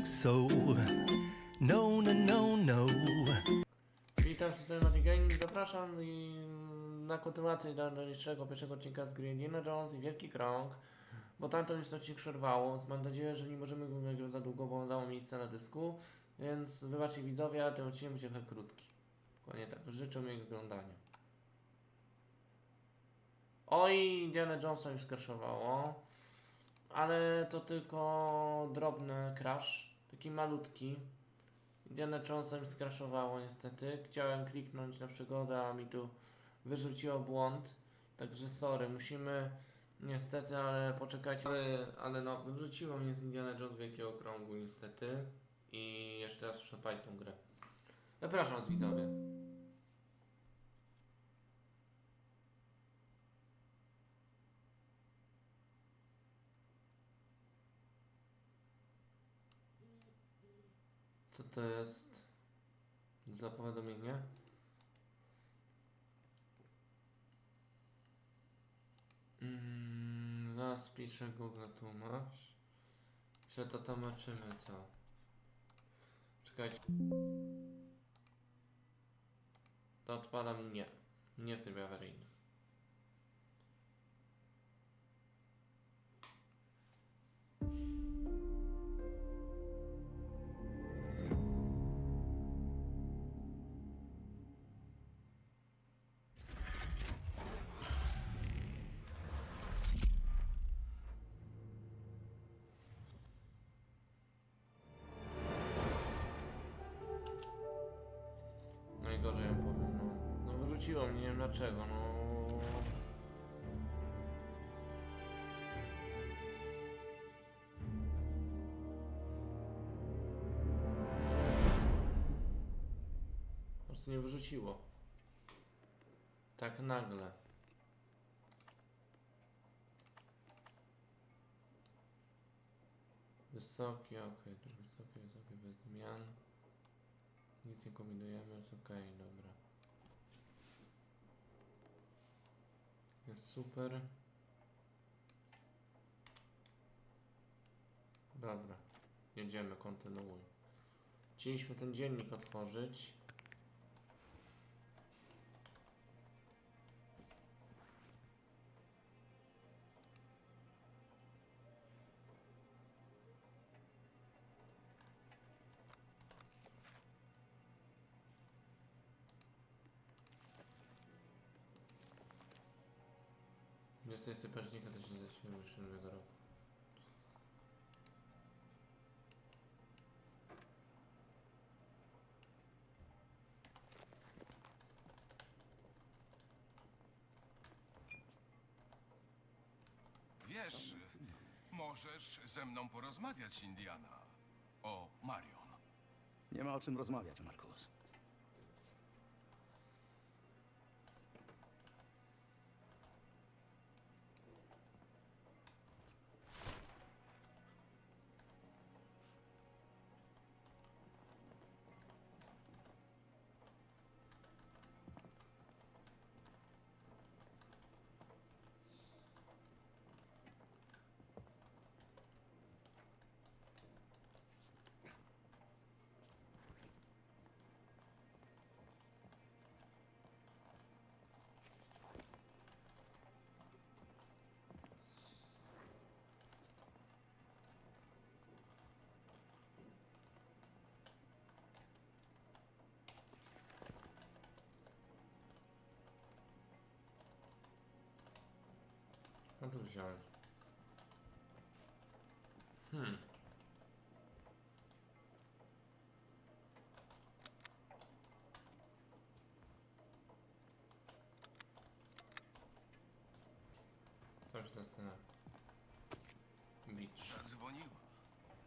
think so. No, no, no, no. Witam, z Mati Gaming, zapraszam na kontynuację do najbliższego pierwszego odcinka z gry Indiana Jones i Wielki Krąg, bo tamten jest odcinek przerwało, więc mam nadzieję, że nie możemy go za długo, bo mało miejsca na dysku, więc wybaczcie widzowie, a ten odcinek będzie trochę krótki. Dokładnie tak, życzę miłego oglądania. Oj, Indiana Jonesa już skraszowało, ale to tylko drobny crash, taki malutki. Indiana Jonesa mi skraszowało niestety. Chciałem kliknąć na przygodę, a mi tu wyrzuciło błąd. Także sorry, musimy niestety, ale poczekać. Ale, ale no, wyrzuciło mnie z Indiana Jones z Wielkiego Krągu niestety. I jeszcze raz muszę tą grę. Zapraszam was widzowie. Co to jest za powiadomienie? Mm, zaraz piszę Google tłumacz. Że to tłumaczymy co? Czekajcie. To odpalam nie. Nie w trybie awaryjnym. Wyrzuciło mnie, nie wiem dlaczego, no. Po prostu nie wyrzuciło. Tak nagle. Wysoki, ok, to wysoki, wysoki, bez zmian. Nic nie kombinujemy, jest okej, dobra. Jest super. Dobra, jedziemy, kontynuuj. Chcieliśmy ten dziennik otworzyć. Jest to jest października też nie zaczniemy już nowego roku. Wiesz, możesz ze mną porozmawiać, Indiana. O Marion. Nie ma o czym rozmawiać, Markus. No to wziąłem. Hmm. To się zastanawiam. Beach. Zadzwoniła.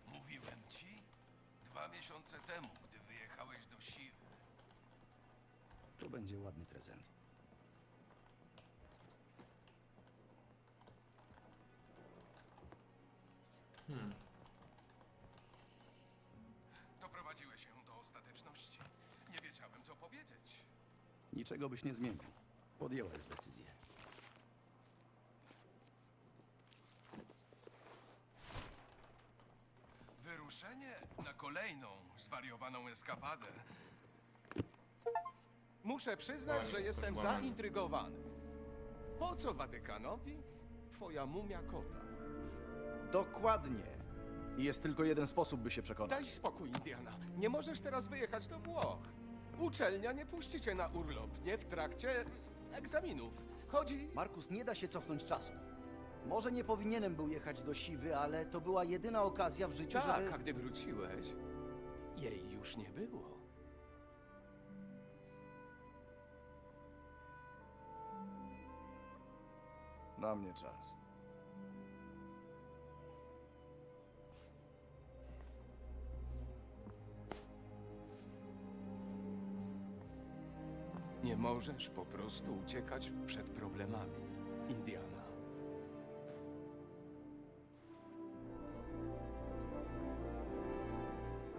Mówiłem ci? Dwa miesiące temu, gdy wyjechałeś do Siwy. To będzie ładny prezent. Hmm. Doprowadziłeś ją do ostateczności. Nie wiedziałem, co powiedzieć. Niczego byś nie zmienił. Podjęła już decyzję. Zaproszenie na kolejną zwariowaną eskapadę. Muszę przyznać, że jestem zaintrygowany. Po co Watykanowi twoja mumia kota? Dokładnie. I jest tylko jeden sposób, by się przekonać. Daj spokój, Indiana. Nie możesz teraz wyjechać do Włoch. Uczelnia nie puści cię na urlop, nie w trakcie egzaminów. Chodzi... Markus, nie da się cofnąć czasu. Może nie powinienem był jechać do Siwy, ale to była jedyna okazja w życiu, Tak, żeby... a gdy wróciłeś, jej już nie było. Na mnie czas. Nie możesz po prostu uciekać przed problemami, Indiana.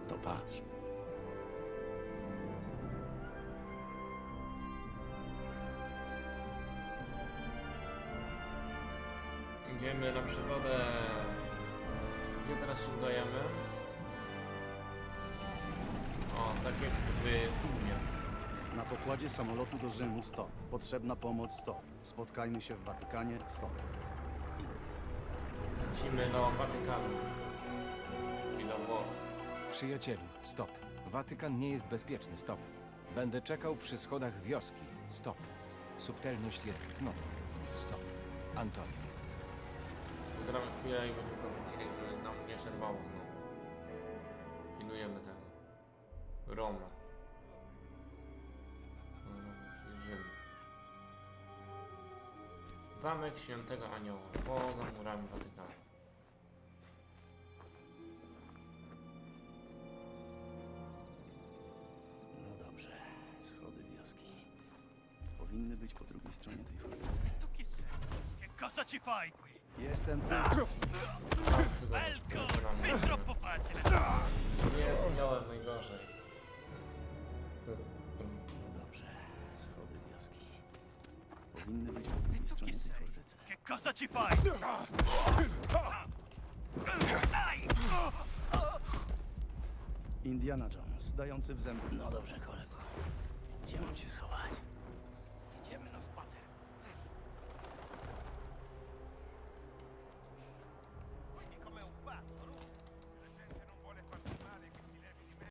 To patrz. Idziemy na przygodę. Gdzie teraz się udajemy? O, tak jak w filmie. Na pokładzie samolotu do Rzymu stop. Potrzebna pomoc stop. Spotkajmy się w Watykanie stop. Lecimy do Watykanu. I do Włoch. Przyjacielu, stop. Watykan nie jest bezpieczny, stop. Będę czekał przy schodach wioski, stop. Subtelność jest cnotą, stop. Antonio. Gramy chwilę i będziemy powiedzieli, że nam nie przerwało znowu. Pilnujemy tego. Roma, Zamek Świętego Anioła. Poza murami Watykanu. No dobrze. Schody wioski. Powinny być po drugiej stronie tej fortecy. Tu chi sei? Che cosa ci fai qui? Jestem tu. Zaczynamy. È troppo facile! Nie, zginąłem najgorzej. No dobrze. Schody wioski. Powinny być po drugiej stronie tej fortecy. Indiana Jones, dający w zęby. No dobrze, kolego. Gdzie mam cię schować? Idziemy na spacer.